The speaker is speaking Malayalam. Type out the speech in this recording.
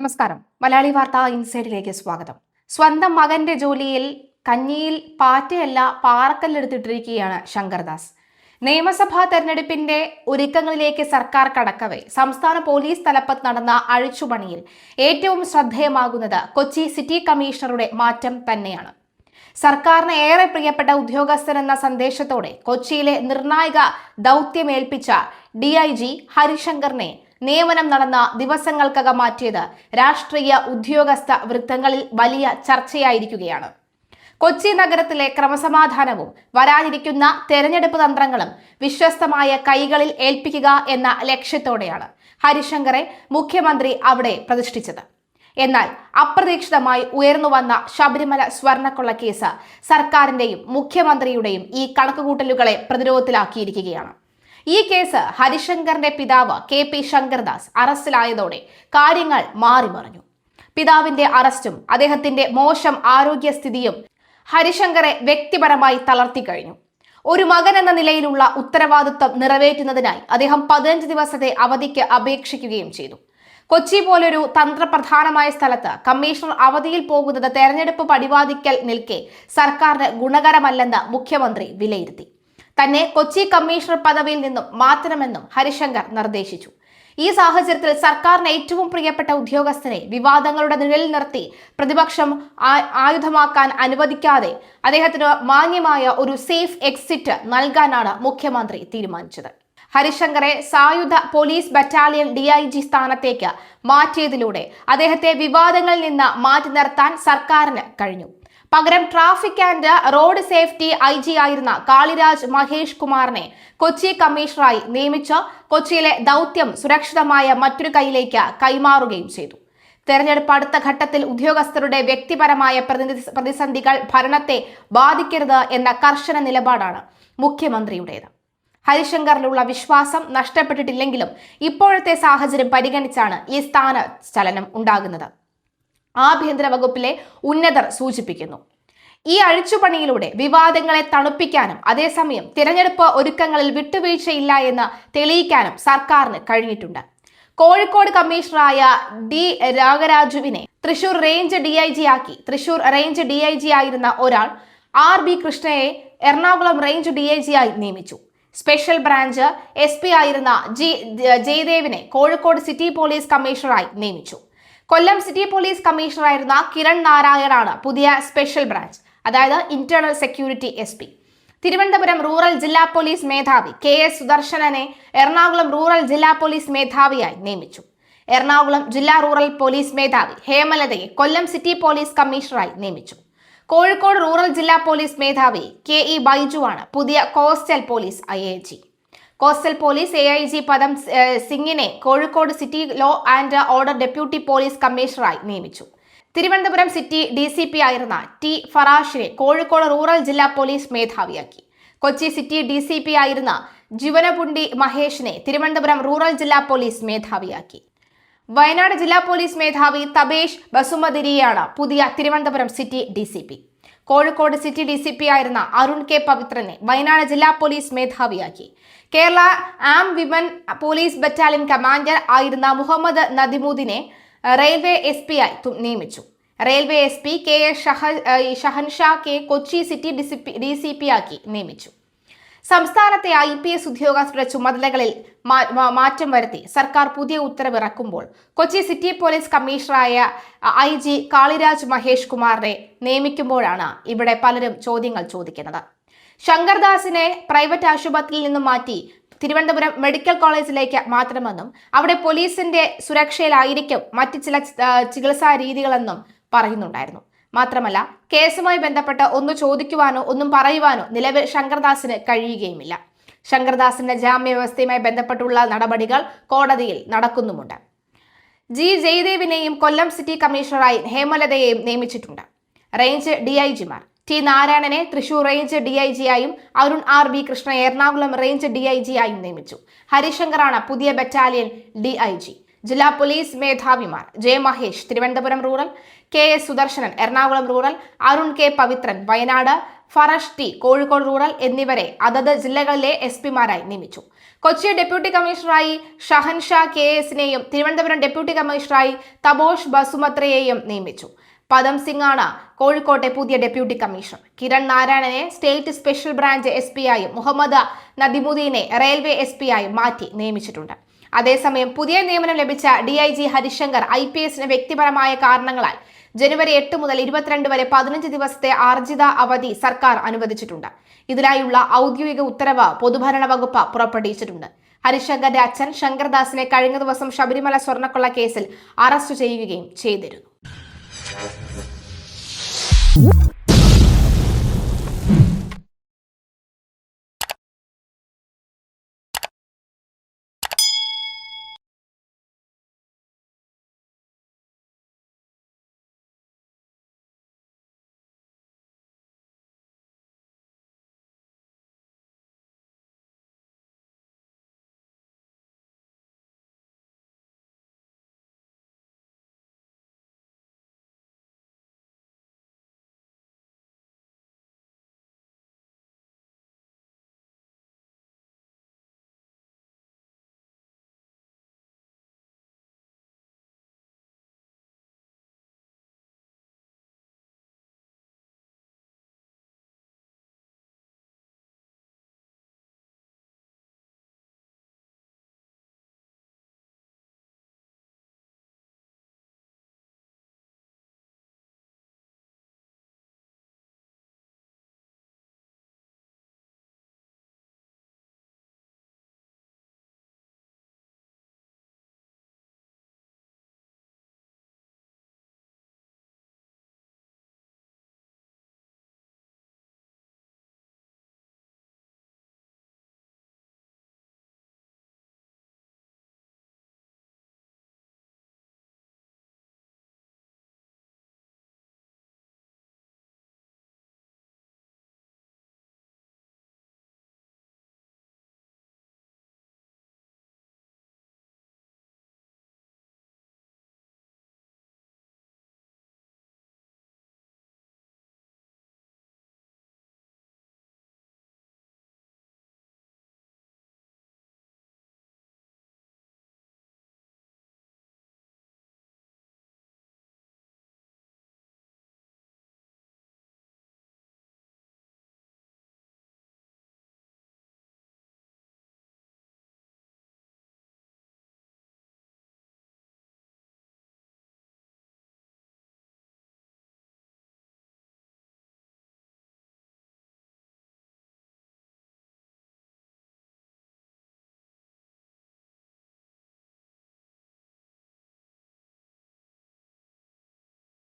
നമസ്കാരം. മലയാളി വാർത്ത ഇൻസൈഡിലേക്ക് സ്വാഗതം. സ്വന്തം മകന്റെ ജോലിയിൽ കഞ്ഞിയിൽ പാറ്റയല്ല പാറക്കല്ലെടുത്തിട്ടിരിക്കുകയാണ് ശങ്കർദാസ്. നിയമസഭാ തെരഞ്ഞെടുപ്പിന്റെ ഒരുക്കങ്ങളിലേക്ക് സർക്കാർ കടക്കവേ സംസ്ഥാന പോലീസ് തലപ്പത്ത് നടന്ന അഴിച്ചുപണിയിൽ ഏറ്റവും ശ്രദ്ധേയമാകുന്നത് കൊച്ചി സിറ്റി കമ്മീഷണറുടെ മാറ്റം തന്നെയാണ്. സർക്കാരിന് ഏറെ പ്രിയപ്പെട്ട ഉദ്യോഗസ്ഥൻ എന്ന സന്ദേശത്തോടെ കൊച്ചിയിലെ നിർണായക ദൗത്യമേൽപ്പിച്ച ഡി ഐ ജി ഹരിശങ്കറിനെ നിയമനം നടന്ന ദിവസങ്ങൾക്കകം മാറ്റിയത് രാഷ്ട്രീയ ഉദ്യോഗസ്ഥ വൃത്തങ്ങളിൽ വലിയ ചർച്ചയായിരിക്കുകയാണ്. കൊച്ചി നഗരത്തിലെ ക്രമസമാധാനവും വരാനിരിക്കുന്ന തെരഞ്ഞെടുപ്പ് തന്ത്രങ്ങളും വിശ്വസ്തമായ കൈകളിൽ ഏൽപ്പിക്കുക എന്ന ലക്ഷ്യത്തോടെയാണ് ഹരിശങ്കറെ മുഖ്യമന്ത്രി അവിടെ പ്രതിഷ്ഠിച്ചത്. എന്നാൽ അപ്രതീക്ഷിതമായി ഉയർന്നുവന്ന ശബരിമല സ്വർണക്കൊള്ള കേസ് സർക്കാരിന്റെയും മുഖ്യമന്ത്രിയുടെയും ഈ കണക്കുകൂട്ടലുകളെ പ്രതിരോധത്തിലാക്കിയിരിക്കുകയാണ്. ഈ കേസ് ഹരിശങ്കറിന്റെ പിതാവ് കെ പി ശങ്കർദാസ് അറസ്റ്റിലായതോടെ കാര്യങ്ങൾ മാറിമറിഞ്ഞു പിതാവിന്റെ അറസ്റ്റും അദ്ദേഹത്തിന്റെ മോശം ആരോഗ്യസ്ഥിതിയും ഹരിശങ്കറെ വ്യക്തിപരമായി തളർത്തി കഴിഞ്ഞു. ഒരു മകൻ എന്ന നിലയിലുള്ള ഉത്തരവാദിത്വം നിറവേറ്റുന്നതിനായി അദ്ദേഹം പതിനഞ്ച് ദിവസത്തെ അവധിക്ക് അപേക്ഷിക്കുകയും ചെയ്തു. കൊച്ചി പോലൊരു തന്ത്രപ്രധാനമായ സ്ഥലത്ത് കമ്മീഷണർ അവധിയിൽ പോകുന്നത് തെരഞ്ഞെടുപ്പ് പടിവാദിക്കൽ നിൽക്കെ സർക്കാരിന് ഗുണകരമല്ലെന്ന് മുഖ്യമന്ത്രി വിലയിരുത്തി. തന്നെ കൊച്ചി കമ്മീഷണർ പദവിയിൽ നിന്നും മാറ്റണമെന്നും ഹരിശങ്കർ നിർദ്ദേശിച്ചു. ഈ സാഹചര്യത്തിൽ സർക്കാരിന് ഏറ്റവും പ്രിയപ്പെട്ട ഉദ്യോഗസ്ഥനെ വിവാദങ്ങളുടെ നിഴലിൽ നിർത്തി പ്രതിപക്ഷം ആയുധമാക്കാൻ അനുവദിക്കാതെ അദ്ദേഹത്തിന് മാന്യമായ ഒരു സേഫ് എക്സിറ്റ് നൽകാനാണ് മുഖ്യമന്ത്രി തീരുമാനിച്ചത്. ഹരിശങ്കറെ സായുധ police battalion D I G സ്ഥാനത്തേക്ക് മാറ്റിയതിലൂടെ അദ്ദേഹത്തെ വിവാദങ്ങളിൽ നിന്ന് മാറ്റി നിർത്താൻ സർക്കാരിന് കഴിഞ്ഞു. പകരം traffic and road safety I G ആയിരുന്ന കാളിരാജ് മഹേഷ് കുമാറിനെ കൊച്ചി കമ്മീഷണറായി നിയമിച്ച് കൊച്ചിയിലെ ദൗത്യം സുരക്ഷിതമായ മറ്റൊരു കൈയിലേക്ക് കൈമാറുകയും ചെയ്തു. തെരഞ്ഞെടുപ്പ് അടുത്ത ഘട്ടത്തിൽ ഉദ്യോഗസ്ഥരുടെ വ്യക്തിപരമായ പ്രതിനിധി പ്രതിസന്ധികൾ ഭരണത്തെ ബാധിക്കരുത് എന്ന കർശന നിലപാടാണ് മുഖ്യമന്ത്രിയുടേത്. ഹരിശങ്കറിലുള്ള വിശ്വാസം നഷ്ടപ്പെട്ടിട്ടില്ലെങ്കിലും ഇപ്പോഴത്തെ സാഹചര്യം പരിഗണിച്ചാണ് ഈ സ്ഥാന ചലനം ഉണ്ടാകുന്നത്. ആഭ്യന്തര വകുപ്പിലെ ഉന്നതർ സൂചിപ്പിക്കുന്നു. ഈ അഴിച്ചുപണിയിലൂടെ വിവാദങ്ങളെ തണുപ്പിക്കാനും അതേസമയം തിരഞ്ഞെടുപ്പ് ഒരുക്കങ്ങളിൽ വിട്ടുവീഴ്ചയില്ല എന്ന് തെളിയിക്കാനും സർക്കാരിന് കഴിഞ്ഞിട്ടുണ്ട്. കോഴിക്കോട് കമ്മീഷണറായ D രാഗരാജുവിനെ Thrissur range D I G ആക്കി. Thrissur range D I G ആയിരുന്ന ഒരാൾ R B കൃഷ്ണയെ Ernakulam range D I G ആയി നിയമിച്ചു. സ്പെഷ്യൽ ബ്രാഞ്ച് എസ് പി ആയിരുന്ന ജി ജയദേവിനെ കോഴിക്കോട് സിറ്റി പോലീസ് കമ്മീഷണറായി നിയമിച്ചു. കൊല്ലം സിറ്റി പോലീസ് കമ്മീഷണറായിരുന്ന കിരൺ നാരായണാണ് പുതിയ സ്പെഷ്യൽ ബ്രാഞ്ച് അതായത് internal security S P. Thiruvananthapuram rural ജില്ലാ പോലീസ് മേധാവി കെ എസ് സുദർശനനെ എറണാകുളം റൂറൽ ജില്ലാ പോലീസ് മേധാവിയായി നിയമിച്ചു. എറണാകുളം ജില്ലാ റൂറൽ പോലീസ് മേധാവി ഹേമലതയെ കൊല്ലം സിറ്റി പോലീസ് കമ്മീഷണറായി നിയമിച്ചു. കോഴിക്കോട് റൂറൽ ജില്ലാ പോലീസ് മേധാവി കെ ഇ ബൈജുവാണ് പുതിയ coastal police I A G. Coastal police A I G Padam സിംഗിനെ Kozhikode city law and order deputy police കമ്മീഷണറായി നിയമിച്ചു. Thiruvananthapuram city D C P ആയിരുന്ന ടി ഫറാഷിനെ കോഴിക്കോട് റൂറൽ ജില്ലാ police മേധാവിയാക്കി. Kochi city D C P ആയിരുന്ന ജീവനപുണ്ടി മഹേഷിനെ തിരുവനന്തപുരം റൂറൽ ജില്ലാ പോലീസ് മേധാവിയാക്കി. വയനാട് ജില്ലാ പോലീസ് മേധാവി തബേഷ് ബസുമതിരിയാണ് പുതിയ Thiruvananthapuram city D Kozhikode city D C P ആയിരുന്ന അരുൺ കെ പവിത്രനെ വയനാട് ജില്ലാ police മേധാവിയാക്കി. Kerala arm women police battalion commander ആയിരുന്ന മുഹമ്മദ് നദിമൂദിനെ റെയിൽവേ എസ് പി ആയി നിയമിച്ചു. Railway S P K S Shahansha K Kochi city D C P ആക്കി നിയമിച്ചു. സംസ്ഥാനത്തെ ഐ പി എസ് ഉദ്യോഗസ്ഥരുടെ ചുമതലകളിൽ മാറ്റം വരുത്തി സർക്കാർ പുതിയ ഉത്തരവിറക്കുമ്പോൾ കൊച്ചി സിറ്റി പോലീസ് കമ്മീഷണറായ ഐ ജി കാളിരാജ് മഹേഷ് കുമാറിനെ നിയമിക്കുമ്പോഴാണ് ഇവിടെ പലരും ചോദ്യങ്ങൾ ചോദിക്കുന്നത്. ശങ്കർദാസിനെ പ്രൈവറ്റ് ആശുപത്രിയിൽ നിന്നും മാറ്റി തിരുവനന്തപുരം മെഡിക്കൽ കോളേജിലേക്ക് മാറ്റണമെന്നും അവിടെ പോലീസിന്റെ സുരക്ഷയിലായിരിക്കും മറ്റ് ചില ചികിത്സാ രീതികളെന്നും പറയുന്നുണ്ടായിരുന്നു. മാത്രമല്ല കേസുമായി ബന്ധപ്പെട്ട് ഒന്ന് ചോദിക്കുവാനോ ഒന്നും പറയുവാനോ നിലവിൽ ശങ്കർദാസിന് കഴിയുകയുമില്ല. ശങ്കർദാസിന്റെ ജാമ്യ വ്യവസ്ഥയുമായി ബന്ധപ്പെട്ടുള്ള നടപടികൾ കോടതിയിൽ നടക്കുന്നുമുണ്ട്. ജി. ജയദേവിനെയും കൊല്ലം സിറ്റി കമ്മീഷണറായി ഹേമലതയെയും നിയമിച്ചിട്ടുണ്ട്. റേഞ്ച് ഡി ഐ ജിമാർ. ടി നാരായണനെ Thrissur range D I Arun R B Krishna Ernakulam range D I G ആയും നിയമിച്ചു. ഹരിശങ്കറാണ് പുതിയ ബറ്റാലിയൻ ഡി ഐ ജി. ജില്ലാ police മേധാവിമാർ J Mahesh Thiruvananthapuram rural K S Sudarsanan Ernakulam rural Arun K Pavithran Wayanad Farash T Kozhikode rural എന്നിവരെ അതത് ജില്ലകളിലെ എസ് പിമാരായി നിയമിച്ചു. കൊച്ചി ഡെപ്യൂട്ടി കമ്മീഷണറായി ഷഹൻഷാ കെ എസിനെയും തിരുവനന്തപുരം ഡെപ്യൂട്ടി കമ്മീഷണറായി തബോഷ് ബസുമത്രയെയും നിയമിച്ചു. പദം സിംഗാണ് കോഴിക്കോട്ടെ പുതിയ ഡെപ്യൂട്ടി കമ്മീഷണർ. കിരൺ നാരായണനെ state special branch S P ആയും മുഹമ്മദ് നദിമുദ്ദീനെ റെയിൽവേ എസ് പി ആയും മാറ്റി നിയമിച്ചിട്ടുണ്ട്. അതേസമയം പുതിയ നിയമനം ലഭിച്ച D I G Harishankar I P എസിന് വ്യക്തിപരമായ കാരണങ്ങളാൽ ജനുവരി എട്ട് മുതൽ ഇരുപത്തിരണ്ട് വരെ പതിനഞ്ച് ദിവസത്തെ ആർജിത അവധി സർക്കാർ അനുവദിച്ചിട്ടുണ്ട്. ഇതിനായുള്ള ഔദ്യോഗിക ഉത്തരവ് പൊതുഭരണ വകുപ്പ് പുറപ്പെടുവിച്ചിട്ടുണ്ട്. ഹരിശങ്കറിന്റെ അച്ഛൻ ശങ്കർദാസിനെ കഴിഞ്ഞ ദിവസം ശബരിമല സ്വർണക്കൊള്ള കേസിൽ അറസ്റ്റ് ചെയ്യുകയും ചെയ്തിരുന്നു.